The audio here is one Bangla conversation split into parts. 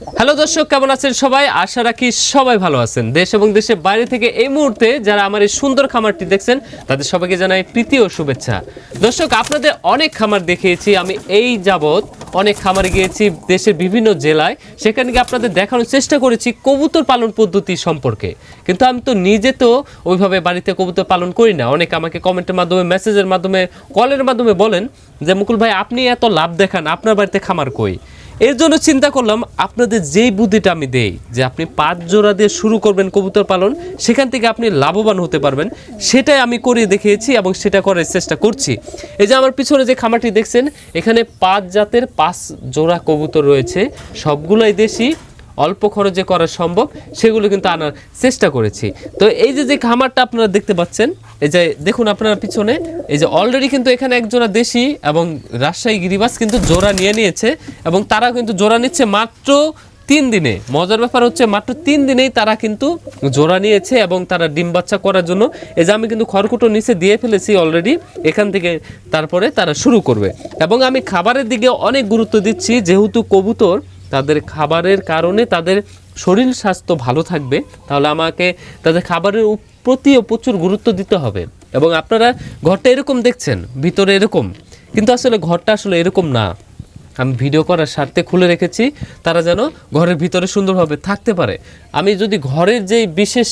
হ্যালো দর্শক, কেমন আছেন সবাই? আশা রাখি সবাই ভালো আছেন। দেশ এবং দেশের বাইরে থেকে এই মুহূর্তে যারা আমার এই সুন্দর খামারটি দেখছেন, তাদের সবাইকে জানাই প্রীতি ও শুভেচ্ছা। দর্শক, আপনাদের অনেক খামার দেখিয়েছি, আমি এই যাবৎ অনেক খামারে গিয়েছি দেশের বিভিন্ন জেলায়। সেখানে গিয়ে আপনাদের দেখানোর চেষ্টা করেছি কবুতর পালন পদ্ধতি সম্পর্কে। কিন্তু আমি তো নিজে তো ওইভাবে বাড়িতে কবুতর পালন করি না। অনেক আমাকে কমেন্টের মাধ্যমে মেসেজের মাধ্যমে কলের মাধ্যমে বলেন যে, মুকুল ভাই, আপনি এত লাভ দেখান, আপনার বাড়িতে খামার কই? এর জন্য চিন্তা করলাম, আপনাদের যেই বুদ্ধিটা আমি দেই, যে আপনি পাঁচ জোড়া দিয়ে শুরু করবেন কবুতর পালন, সেখান থেকে আপনি লাভবান হতে পারবেন, সেটাই আমি করে দেখিয়েছি এবং সেটা করার চেষ্টা করছি। এই যে আমার পিছনে যে খামারটি দেখছেন, এখানে পাঁচ জাতের পাঁচ জোড়া কবুতর রয়েছে, সবগুলোই দেশি অল্প খরচে করা সম্ভব, সেগুলো কিন্তু আনার চেষ্টা করেছি। তো এই যে যে খামারটা আপনারা দেখতে পাচ্ছেন, এই যে, দেখুন আপনার পিছনে, এই যে অলরেডি কিন্তু এখানে এক জোড়া দেশি এবং রাজশাহী গিরিবাস কিন্তু জোড়া নিয়ে নিয়েছে এবং তারা কিন্তু জোড়া নিচ্ছে মাত্র তিন দিনে। মজার ব্যাপার হচ্ছে মাত্র তিন দিনেই তারা কিন্তু জোড়া নিয়েছে এবং তারা ডিম বাচ্চা করার জন্য, এই যে আমি কিন্তু খড়কুটো নিচে দিয়ে ফেলেছি অলরেডি এখান থেকে তারপরে তারা শুরু করবে। এবং আমি খাবারের দিকে অনেক গুরুত্ব দিচ্ছি, যেহেতু কবুতর তাদের খাবারের কারণে তাদের শরীর স্বাস্থ্য ভালো থাকবে, তাহলে আমাকে তাদের খাবারের প্রতিও প্রচুর গুরুত্ব দিতে হবে। এবং আপনারা ঘরটা এরকম দেখছেন, ভিতরে এরকম। কিন্তু আসলে ঘরটা আসলে এরকম না। আমি ভিডিও করার স্বার্থে খুলে রেখেছি, তারা যেন ঘরের ভিতরে সুন্দরভাবে থাকতে পারে। আমি যদি ঘরের যে বিশেষ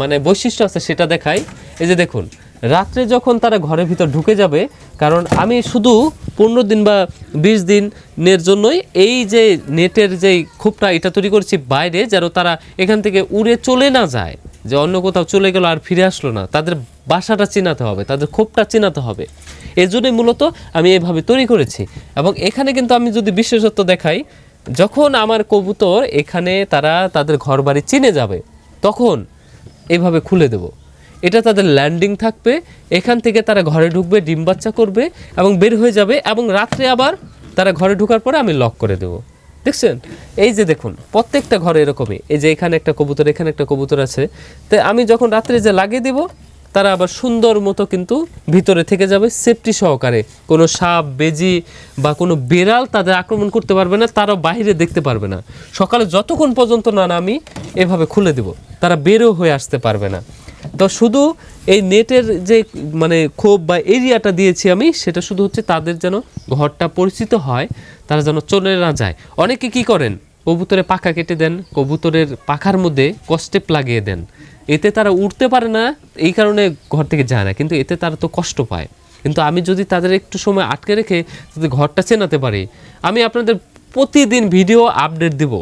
মানে বৈশিষ্ট্য আছে সেটা দেখাই, এই যে দেখুন রাত্রে যখন তারা ঘরের ভিতর ঢুকে যাবে, কারণ আমি শুধু পনেরো দিন বা বিশ দিনের জন্যই এই যে নেটের যে খোপটা, এটা তৈরি করছি বাইরে, যেন তারা এখান থেকে উড়ে চলে না যায়। যে অন্য কোথাও চলে গেল আর ফিরে আসলো না। তাদের বাসাটা চেনাতে হবে, তাদের খোপটা চেনাতে হবে। এই জন্যই মূলত আমি এভাবে তৈরি করেছি। এবং এখানে কিন্তু আমি যদি বিশেষত্ব দেখাই, যখন আমার কবুতর এখানে তারা তাদের ঘর বাড়ি চিনে যাবে, তখন এভাবে খুলে দেব। এটা তাদের ল্যান্ডিং থাকবে, এখান থেকে তারা ঘরে ঢুকবে, ডিম বাচ্চা করবে এবং বের হয়ে যাবে এবং রাত্রে আবার তারা ঘরে ঢুকার পরে আমি লক করে দেবো। দেখছেন? এই যে দেখুন, প্রত্যেকটা ঘরে এরকমই। এই যে এখানে একটা কবুতর, এখানে একটা কবুতর আছে। তো আমি যখন রাত্রে যে লাগিয়ে দেব, তারা আবার সুন্দর মতো কিন্তু ভিতরে থেকে যাবে সেফটি সহকারে। কোনো সাপ, বেজি বা কোনো বিড়াল তাদের আক্রমণ করতে পারবে না, তারাও বাইরে দেখতে পারবে না। সকালে যতক্ষণ পর্যন্ত না আমি এভাবে খুলে দেব। তারা বেরও হয়ে আসতে পারবে না। তো শুধু এই নেটের যে মানে ক্ষোভ বা এরিয়াটা দিয়েছি আমি, সেটা শুধু হচ্ছে তাদের যেন ঘরটা পরিচিত হয়, তারা যেন চলে না যায়। অনেকে কি করেন? কবুতরে পাখা কেটে দেন, কবুতরের পাখার মধ্যে কষ্টেপ লাগিয়ে দেন। এতে তারা উঠতে পারে না, এই কারণে ঘর থেকে যায় না, কিন্তু এতে তারা তো কষ্ট পায়। কিন্তু আমি যদি তাদের একটু সময় আটকে রেখে তাদের ঘরটা চেনাতে পারি, আমি আপনাদের প্রতিদিন ভিডিও আপডেট দিব।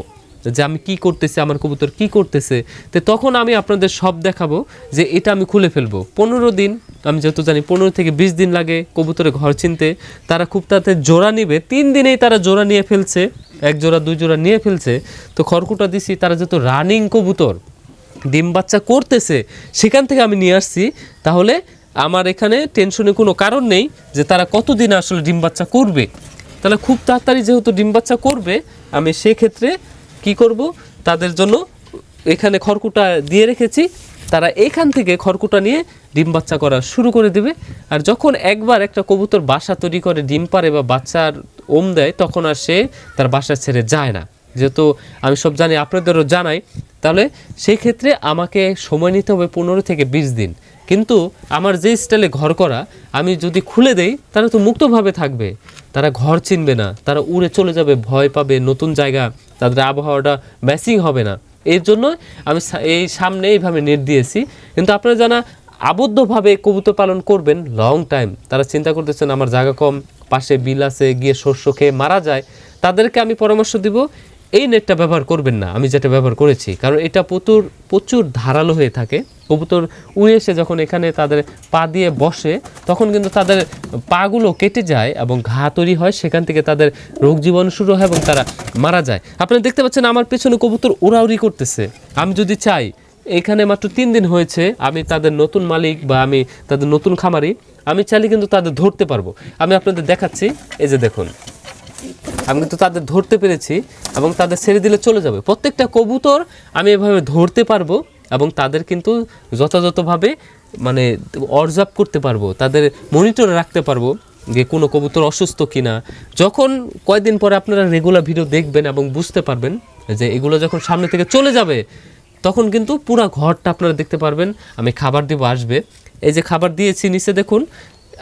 যে আমি কি করতেছি, আমার কবুতর কি করতেছে, তো তখন আমি আপনাদের সব দেখাবো যে এটা আমি খুলে ফেলব। পনেরো দিন, আমি যত জানি পনেরো থেকে বিশ দিন লাগে কবুতরের ঘর চিনতে। তারা খুব তাতে জোড়া নিবে। তিন দিনেই তারা জোড়া নিয়ে ফেলছে, এক জোড়া, দুই জোড়া নিয়ে ফেলছে। তো খড়কুটা দিছি, তারা যেহেতু রানিং কবুতর, ডিম বাচ্চা করতেছে, সেখান থেকে আমি নিয়ে আসছি। তাহলে আমার এখানে টেনশনের কোনো কারণ নেই যে তারা কতদিন আসলে ডিম বাচ্চা করবে। তাহলে খুব তাড়াতাড়ি যেহেতু ডিম বাচ্চা করবে, আমি সেক্ষেত্রে কি করব? তাদের জন্য এখানে খড়কুটা দিয়ে রেখেছি। তারা এখান থেকে খড়কুটা নিয়ে ডিম বাচ্চা করা শুরু করে দেবে। আর যখন একবার একটা কবুতর বাসা তৈরি করে, ডিম পারে বা বাচ্চার ওম দেয়, তখন আর সে তার বাসা ছেড়ে যায় না। যেহেতু আমি সব জানি, আপনাদেরও জানাই, তাহলে সেই ক্ষেত্রে আমাকে সময় নিতে হবে পনেরো থেকে বিশ দিন। কিন্তু আমার যে স্টাইলে ঘর করা, আমি যদি খুলে দেই, তাহলে তো মুক্তভাবে থাকবে। তারা ঘর চিনবে না, তারা উড়ে চলে যাবে, ভয় পাবে, নতুন জায়গা, তাদের আবহাওয়াটা ম্যাচিং হবে না। এর জন্য আমি এই সামনে এইভাবে নেট দিয়েছি। কিন্তু আপনারা জানা আবদ্ধভাবে কবুতর পালন করবেন লং টাইম তারা চিন্তা করতেছেন, আমার জায়গা কম, পাশে বিল আছে, গিয়ে শস্য খেয়ে মারা যায়। তাদেরকে আমি পরামর্শ দিব এই নেটটা ব্যবহার করবেন না, আমি যেটা ব্যবহার করেছি। কারণ এটা প্রচুর প্রচুর ধারালো হয়ে থাকে। কবুতর উড়ে এসে যখন এখানে তাদের পা দিয়ে বসে, তখন কিন্তু তাদের পাগুলো কেটে যায় এবং ঘা তৈরি হয়, সেখান থেকে তাদের রোগ জীবাণু শুরু হয় এবং তারা মারা যায়। আপনারা দেখতে পাচ্ছেন আমার পেছনে কবুতর উড়াউড়ি করতেছে। আমি যদি চাই, এখানে মাত্র তিন দিন হয়েছে, আমি তাদের নতুন মালিক বা আমি তাদের নতুন খামারি, আমি চাইলে কিন্তু তাদের ধরতে পারব। আমি আপনাদের দেখাচ্ছি, এই যে দেখুন। আমি কিন্তু তাদের ধরতে পেরেছি এবং তাদের ছেড়ে দিলে চলে যাবে। প্রত্যেকটা কবুতর আমি এভাবে ধরতে পারব এবং তাদের কিন্তু যথাযথভাবে মানে অবজার্ভ করতে পারব, তাদের মনিটরে রাখতে পারব যে কোনো কবুতর অসুস্থ কিনা। যখন কয়েকদিন পরে আপনারা রেগুলার ভিডিও দেখবেন এবং বুঝতে পারবেন যে এগুলো যখন সামনে থেকে চলে যাবে, তখন কিন্তু পুরো ঘরটা আপনারা দেখতে পারবেন। আমি খাবার দিব, আসবে। এই যে খাবার দিয়েছি, নিচে দেখুন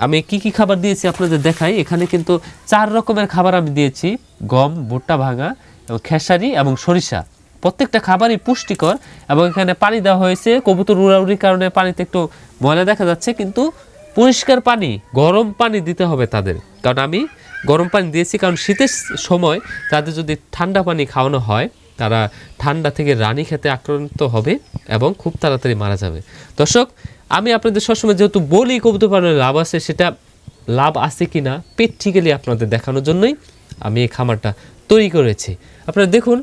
আমি কি কি খাবার দিয়েছি আপনাদের দেখাই। এখানে কিন্তু চার রকমের খাবার আমি দিয়েছি। গম, ভুট্টা ভাঙা এবং খেসারি এবং সরিষা। প্রত্যেকটা খাবারই পুষ্টিকর এবং এখানে পানি দেওয়া হয়েছে। কবুতর উড়াউড়ির কারণে পানিতে একটু ময়লা দেখা যাচ্ছে, কিন্তু পরিষ্কার পানি, গরম পানি দিতে হবে তাদের। কারণ আমি গরম পানি দিয়েছি কারণ শীতের সময় তাদের যদি ঠান্ডা পানি খাওয়ানো হয়, তারা ঠান্ডা থেকে রানী খেতে আক্রান্ত হবে এবং খুব তাড়াতাড়ি মারা যাবে। দর্শক আমি আপনাদের সবসময় যেহেতু বলি কবুতর পালনে লাভ আছে, সেটা লাভ আছে কি না প্র্যাকটিক্যালি আপনাদের দেখানোর জন্যই আমি এই খামারটা তৈরি করেছি। আপনারা দেখুন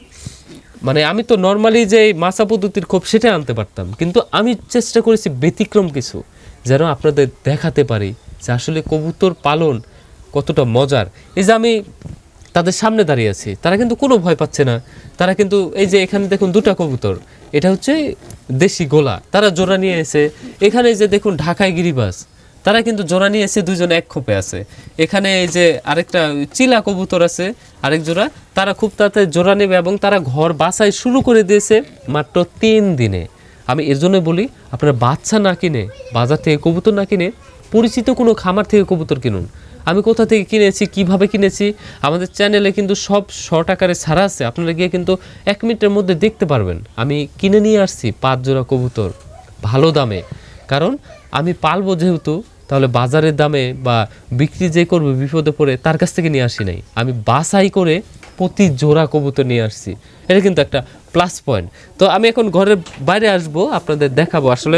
মানে আমি তো নর্মালি যে মাছা পদ্ধতির খোপ সেটা আনতে পারতাম, কিন্তু আমি চেষ্টা করেছি ব্যতিক্রম কিছু, যেন আপনাদের দেখাতে পারি যে আসলে কবুতর পালন কতটা মজার। এই যে আমি তাদের সামনে দাঁড়িয়ে আছি। তারা কিন্তু কোনো ভয় পাচ্ছে না। তারা কিন্তু এই যে এখানে দেখুন দুটা কবুতর। এটা হচ্ছে দেশি গোলা। তারা জোড়া নিয়ে এসে, এখানে যে দেখুন ঢাকায় গিরিবাস, তারা কিন্তু জোড়া নিয়ে এসে দুজন এক খোপে আছে। এখানে এই যে আরেকটা চিলা কবুতর আছে, আরেক জোড়া। তারা খুব তাড়াতাড়ি জোড়া নেবে এবং তারা ঘর বাসায় শুরু করে দিয়েছে মাত্র তিন দিনে। আমি এর জন্য বলি, আপনারা বাচ্চা না কিনে, বাজার থেকে কবুতর না কিনে, পরিচিত কোনো খামার থেকে কবুতর কিনুন। আমি কোথা থেকে কিনেছি, কীভাবে কিনেছি, আমাদের চ্যানেলে কিন্তু সব শর্ট আকারে ছাড়া আছে। আপনারা গিয়ে কিন্তু এক মিনিটের মধ্যে দেখতে পারবেন। আমি কিনে নিয়ে আসছি পাঁচ জোড়া কবুতর, ভালো দামে। কারণ আমি পালবো যেহেতু, তাহলে বাজারের দামে বা বিক্রি যে করবে, বিপদে পড়ে, তার কাছ থেকে নিয়ে আসি নাই। আমি বাছাই করে প্রতি জোড়া কবুতর নিয়ে আসছি। এটা কিন্তু একটা প্লাস পয়েন্ট তো আমি এখন ঘরের বাইরে আসব, আপনাদের দেখাবো। আসলে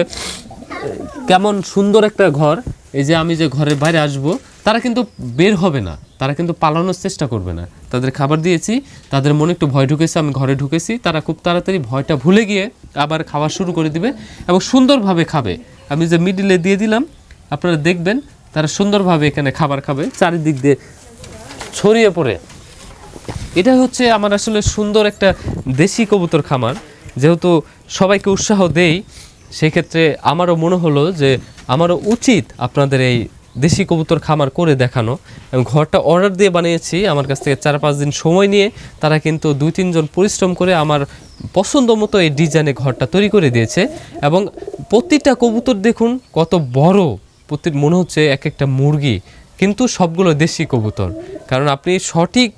কেমন সুন্দর একটা ঘর। এই যে আমি যে ঘরের বাইরে আসব তারা কিন্তু বের হবে না। তারা কিন্তু পালানোর চেষ্টা করবে না। তাদের খাবার দিয়েছি, তাদের মনে একটু ভয় ঢুকেছে, আমি ঘরে ঢুকেছি, তারা খুব তাড়াতাড়ি ভয়টা ভুলে গিয়ে আবার খাওয়া শুরু করে দিবে এবং সুন্দরভাবে খাবে। আমি যে মিডিলে দিয়ে দিলাম, আপনারা দেখবেন তারা সুন্দরভাবে এখানে খাবার খাবে, চারিদিক দিয়ে ছড়িয়ে পড়ে। এটা হচ্ছে আমার আসলে সুন্দর একটা দেশি কবুতর খামার। যেহেতু সবাইকে উৎসাহ দেই, সেক্ষেত্রে আমারও মনে হলো যে আমারও উচিত আপনাদের এই দেশি কবুতর খামার করে দেখানো এবং ঘরটা অর্ডার দিয়ে বানিয়েছি। আমার কাছ থেকে চার পাঁচ দিন সময় নিয়ে তারা কিন্তু দুই তিনজন পরিশ্রম করে আমার পছন্দ মতো এই ডিজাইনে ঘরটা তৈরি করে দিয়েছে এবং প্রতিটা কবুতর দেখুন কত বড় প্রতি মনে হচ্ছে এক একটা মুরগি, কিন্তু সবগুলো দেশি কবুতর। কারণ আপনি সঠিক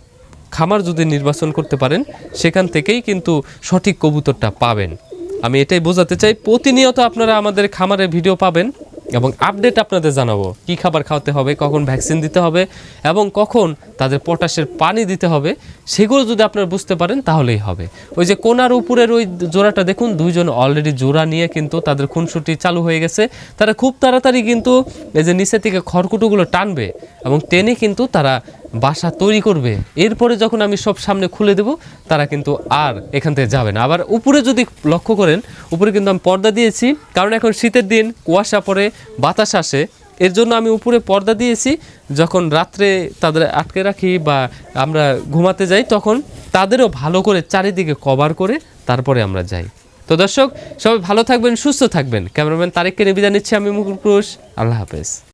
খামার যদি নির্বাচন করতে পারেন, সেখান থেকেই কিন্তু সঠিক কবুতরটা পাবেন। আমি এটাই বোঝাতে চাই, প্রতিনিয়ত আপনারা আমাদের খামারের ভিডিও পাবেন। এবং আপডেট আপনাদের জানাব। কি খাবার খাওয়াতে হবে, কখন ভ্যাকসিন দিতে হবে, এবং কখন তাদের পটাশের পানি দিতে হবে, সেগুলো যদি আপনারা বুঝতে পারেন তাহলেই হবে। ওই যে কোনার উপরের ওই জোড়াটা দেখুন, দুইজন অলরেডি জোড়া নিয়ে কিন্তু তাদের খুনসুটি চালু হয়ে গেছে। তারা খুব তাড়াতাড়ি কিন্তু এই যে নিচে থেকে খড়কুটোগুলো টানবে, এবং টেনে কিন্তু তারা বাসা তৈরি করবে, এরপরে যখন আমি সব সামনে খুলে দেব, তারা কিন্তু আর এখান থেকে যাবে না। আবার উপরে যদি লক্ষ্য করেন, উপরে কিন্তু আমি পর্দা দিয়েছি, কারণ এখন শীতের দিন, কুয়াশা পড়ে, বাতাস আসে, এর জন্য আমি উপরে পর্দা দিয়েছি। যখন রাত্রে তাদের আটকে রাখি বা আমরা ঘুমাতে যাই, তখন তাদেরও ভালো করে চারিদিকে কভার করে তারপরে আমরা যাই। তো দর্শক, সবাই ভালো থাকবেন, সুস্থ থাকবেন। ক্যামেরাম্যান তারেককে নিয়ে বিদায় নিচ্ছি আমি, মুকুল আল্লাহ হাফেজ।